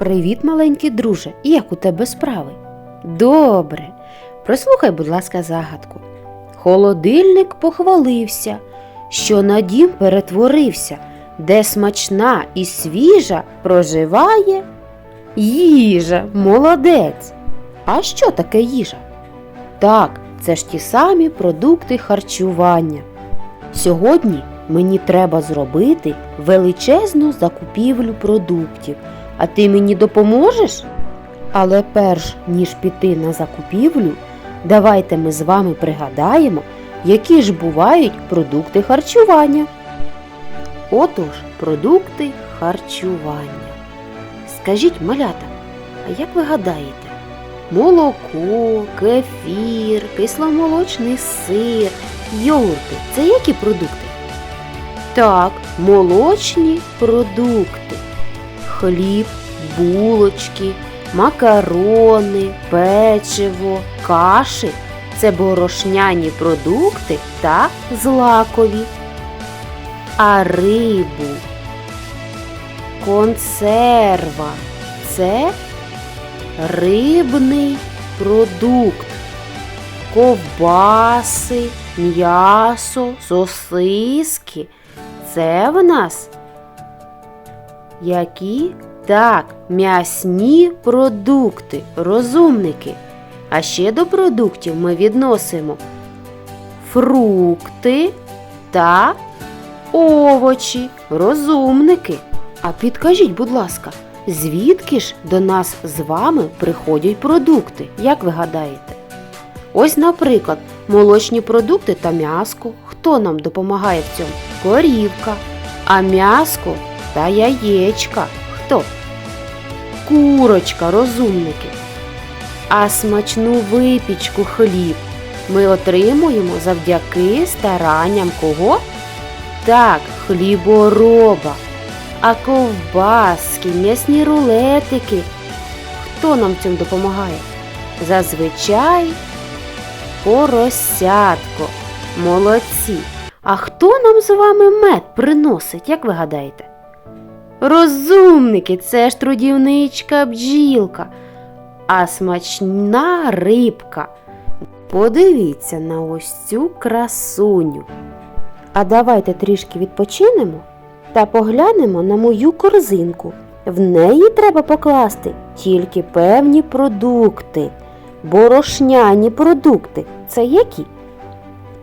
Привіт, маленький друже, як у тебе справи? Добре. Прослухай, будь ласка, загадку. Холодильник похвалився, що на дім перетворився, де смачна і свіжа проживає їжа, молодець. А що таке їжа? Так, це ж ті самі продукти харчування. Сьогодні мені треба зробити величезну закупівлю продуктів. А ти мені допоможеш? Але перш ніж піти на закупівлю, давайте ми з вами пригадаємо, які ж бувають продукти харчування. Отож, продукти харчування. Скажіть, малята, а як ви гадаєте? Молоко, кефір, кисломолочний сир, йогурти це які продукти? Так, молочні продукти хліб, булочки, макарони, печиво, каші це борошняні продукти та злакові. А рибу, консерва це рибний продукт. Ковбаси, м'ясо, сосиски це в нас які? Так, м'ясні продукти, розумники. А ще до продуктів ми відносимо фрукти та овочі, розумники. А підкажіть, будь ласка, звідки ж до нас з вами приходять продукти, як ви гадаєте? Ось, наприклад, молочні продукти та м'яско. Хто нам допомагає в цьому? Корівка. А м'яско та яєчка. Хто? Курочка, розумники. А смачну випічку хліб ми отримуємо завдяки старанням кого? Так, хлібороба. А ковбаски, м'ясні рулетики. Хто нам цьому допомагає? Зазвичай поросятко. Молодці. А хто нам з вами мед приносить, як ви гадаєте? Розумники, це ж трудівничка бджілка, а смачна рибка. Подивіться на ось цю красуню. А давайте трішки відпочинемо та поглянемо на мою корзинку. В неї треба покласти тільки певні продукти. Борошняні продукти. Це які?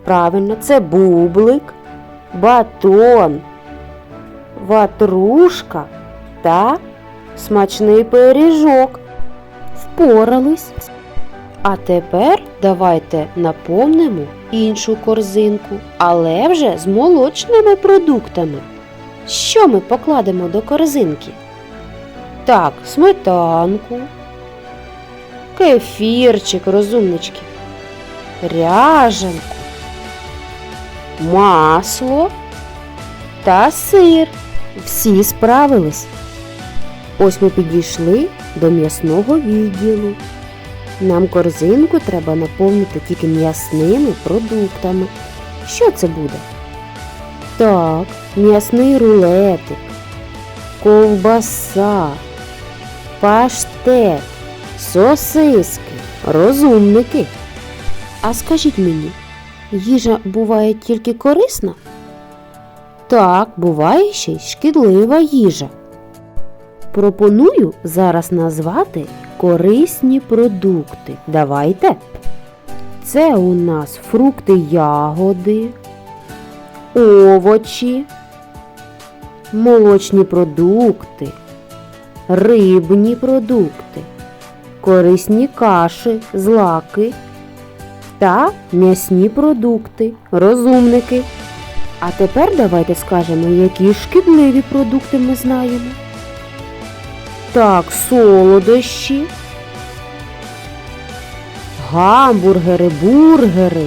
Правильно, це бублик, батон, ватрушка та смачний пиріжок. Впорались. А тепер давайте наповнимо іншу корзинку, але вже з молочними продуктами. Що ми покладемо до корзинки? Так, сметанку, кефірчик, розумнички, ряжанку, масло та сир. Всі справились. Ось ми підійшли до м'ясного відділу. Нам корзинку треба наповнити тільки м'ясними продуктами. Що це буде? Так, м'ясний рулетик, ковбаса, паштет, сосиски, розумники. А скажіть мені, їжа буває тільки корисна? Так, буває ще й шкідлива їжа. Пропоную зараз назвати корисні продукти. Давайте. Це у нас фрукти ягоди, овочі, молочні продукти, рибні продукти, корисні каші, злаки та м'ясні продукти, розумники. А тепер давайте скажемо, які шкідливі продукти ми знаємо. Так, солодощі, гамбургери, бургери.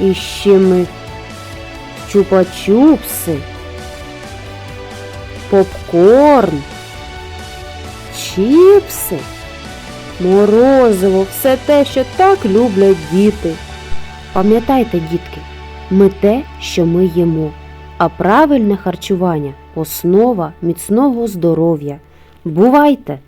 І ще ми чупа-чупси, попкорн, чіпси, морозиво, все те, що так люблять діти. Пам'ятайте, дітки, ми те, що ми їмо. А правильне харчування основа міцного здоров'я. Бувайте!